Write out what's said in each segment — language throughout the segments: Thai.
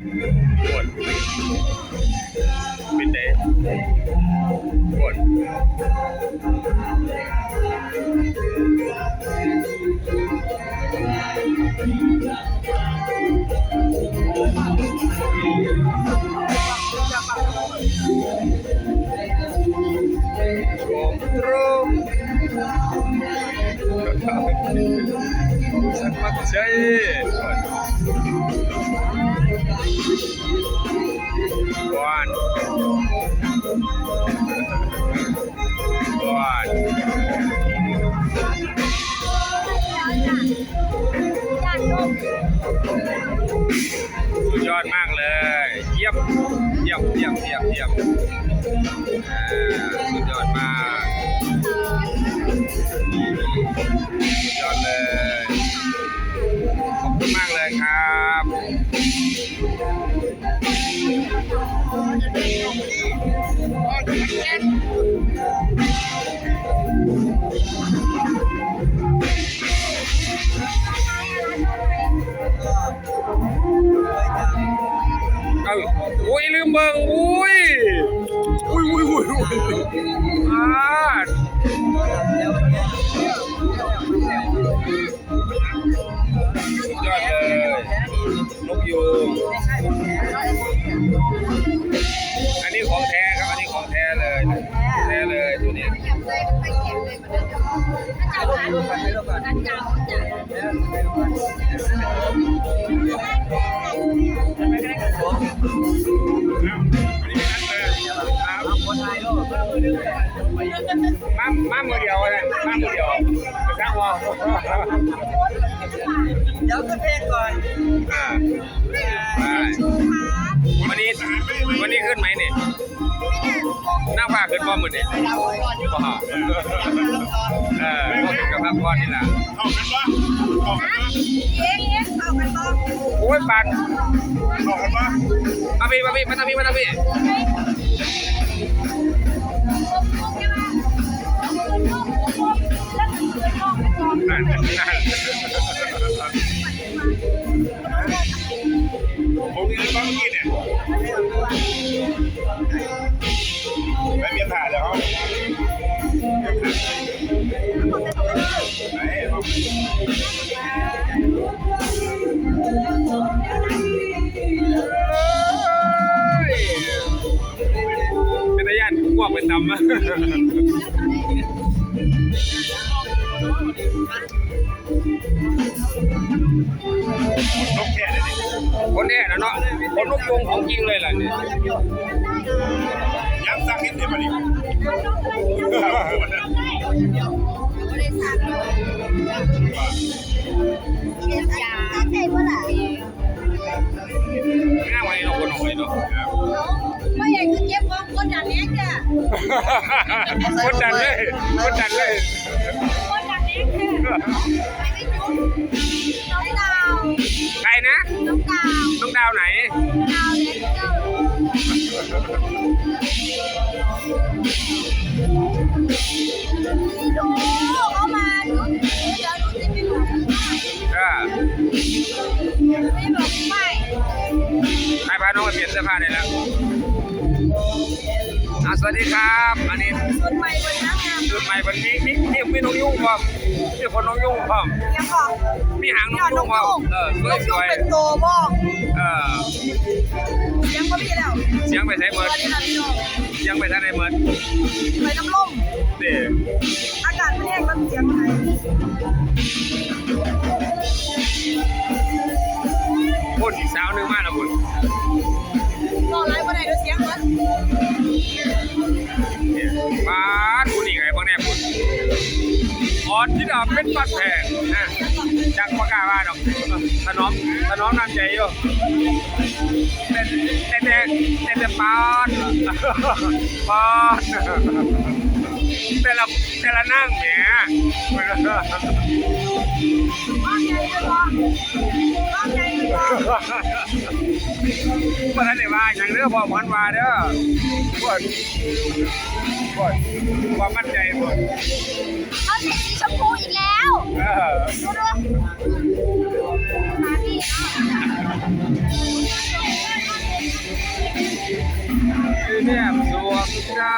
กดเป็นเดกดผมรู้สักมักใจ ก่อนก่อนสุดยอดมากเลย เยี่ยม เยี่ยม เยี่ยม เยี่ยม เยี่ยมอ่าสุดยอดมาก มามามือเดียวเลยมามือเดียวกระชังวอเดี๋ยวขึ้นเพลงก่อนอ่าได้ วันนี้วันนี้ขึ้นไหมเนี่ยนั่งผ้าขึ้นก้อมือเนี่ยบ่ฮะเออก็เป็นกับพักผ่อนนี่แหละเข้ากันปะเข้ากันปะโอ้ยปันเข้ากันปะมาพี่มาพี่มาทางพี่มาทางพี่นั่นนั่น ไม่เมียถ่ายเดี๋ยวเหนเอเป็นตาย่านพวกเป็นดำอะ นกแค่เลยดิคนแน่นะเนาะคนลูกยงของจริงเลยล่ะเนี่ยยังสักนิดเดียวมาดิง่ายกว่านี้เนาะคนของเลยเนาะไม่อยากจะเก็บของคนอย่างนี้จ้ะคนดันเลยคนดันเลย ใครนะ น้องดาว น้องดาวไหน ดาวเล็กเจ้าดูเขามาดูเดี๋ยวดูจะไม่บอกเออไม่บอกไม่ ให้พาน้องไปเปลี่ยนเสื้อผ้าได้แล้วอะ สวัสดีครับอันนี้ส่วนใหม่วันนั้นงามจุดใหม่วันนี้มีมีมีน้องยุ่งพร้อมมีคนน้องยุ่งพร้อมยังบอกมีหางน้ยอองดนยุ่งกพร้อยุมงเออนสวยกสยุงวยเป็นโตบอกเออยังก็มีแล้วเสียงไปใช้สเมิวัดสดีค่ะพี่น้องเสียงไปท่านไหนเมิดไปน้ำล่มเด้อากาศมันแห้งแล้วเสียงหายพุ่นอีกสาวหนึงมาแล้ว อ่อนที่ดาเป็นปัดแผงนะจักปากกาว่าดอกถนอมถนอมน้ำใจอยู่แต่แต่แต่แต่แต่ปานปานแต่ละแต่ละนั่งแห มบ้านใหญ่เลยบอกบ้านใหญ่เลยบอกบ่ทันได้ว่าหยังเด้อพ่อพันว่าเด้อบ่บ่ความมั่นใจบ่เขาใส่สีชมพูอีกแล้วเออดูดูมาพี่ ก้มดวงตา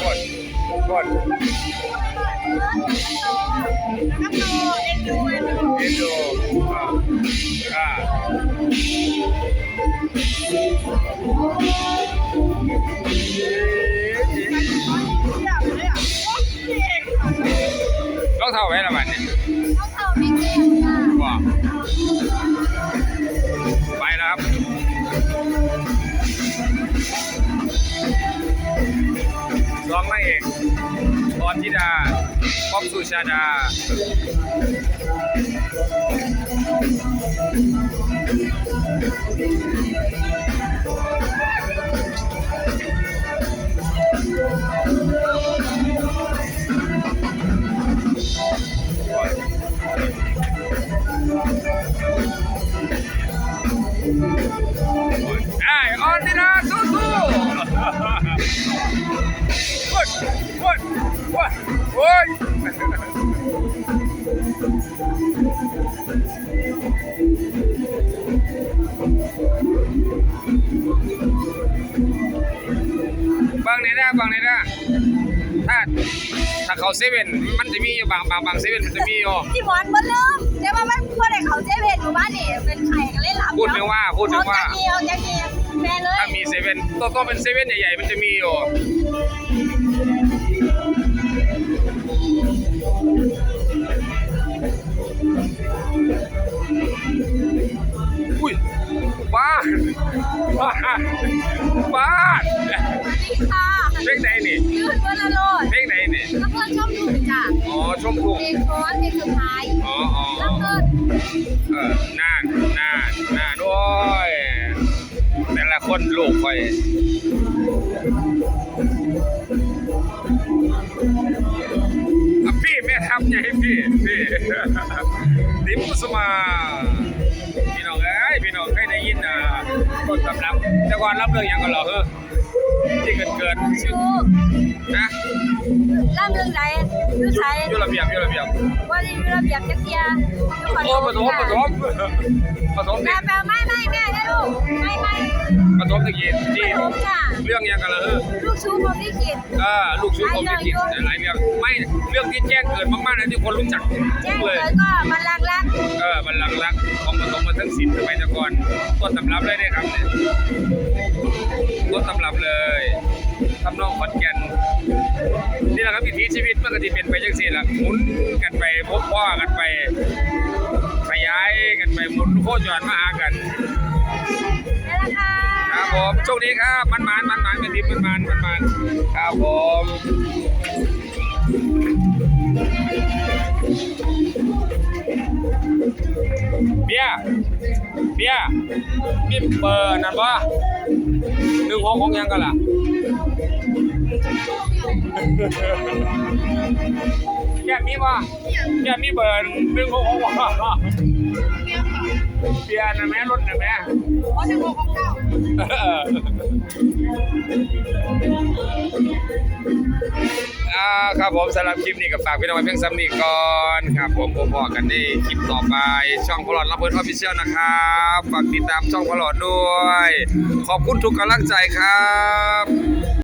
กดกดนักโตเอ็นดูเอ็นดูเอ็นดูอ่าอ่าเอ๊ะอยากเลยอะเก่งเท้าไว้ละบัดเนี่ย ป้อมสุ ออนธิดา ถ้าถ้าเขาเซเว่นมันจะมีอยู่บางบางบางเซเว่นมันจะมีอยู่ที่หมอนบนเริ่มแต่ว่ามันพอได้เขาเจ๊เพนอยู่บ้านนี่เป็นไข่กันเล่นหลับพูดถึงว่าพูดถึงว่าจะเดียวจะเดียวแม่เลยถ้ามีเซเว่นต้องต้องเป็นเซเว่นใหญ่ๆมันจะมีอยู่ ชมพู่เพลงค้อนเพลงสุดท้ายอ๋ออ๋อแล้วเพื่อนเออน่านน่านน่านด้วยแต่ละคนลูกคอยพี่แม่ทำไงพี่พี่ติ๋มกุสมาพี่น้องเอ้ยพี่น้องเคยได้ยินอะต้นตำรับแต่ก่อนรับเรื่องหยังกันเหรอเฮ้อที่เกิดเกิดชู นะล่ำเรื่องไหนยูอยู่ใช้อยู่ระเบียบอยู่ระเบียบว่าได้ยูระเบียบจักเทียโอ้ปฐมปฐมปฐมแม่นี่แปลไม่ไม่แม่นะลูกไม่ไม่ปฐมตะกี้ปที่ฐมจ้ะเรื่องหยังกันเหรอเฮ้อลูกชูผมที่ขีดเออลูกชุบผมไม่ผิดหลายเรื่องไม่เรื่องที่แจ้งเกิดมากๆนะที่คนรู้จักแจ้งเลยเกิดก็มันรักรักเออบัลลังก์รักของปฐมมาทั้งศิลป์สมัยตะกอนต้นตำรับเลยเนี่ยครับเนี่ยต้นตำรับเลย ทำนองขอนแก่นนี่แหละครับวิถีชีวิตมันก็จะเป็นไปจังสี่ละหมุนกันไปพบพ่อกันไปขยายกันไปหมุนโคจรมาหากันครับผมโชคดีครับมันมันมันมันเป็นดิบมันมันมันมันครับผมเบียเบียร์มีเบอร์นั่นปะ นึ่งหกของยังกันล่ะแกมีปะแกมีเบอร์หนึ่งหกของวะเบียร์นะแม่รถนะแม่เพราะหนึ่งหกของเก้าอ่าครับผมสำหรับคลิปนี้กับฝากพี่น้องไว้เพียงซ้ำนี้ก่อนครับผมพบอกันในคลิปต่อไป ช่องพลอดรับเพิร์ดออฟฟิเชียลนะครับฝากติดตามช่องพลอดด้วย ขอบคุณทุกกำลังใจครับ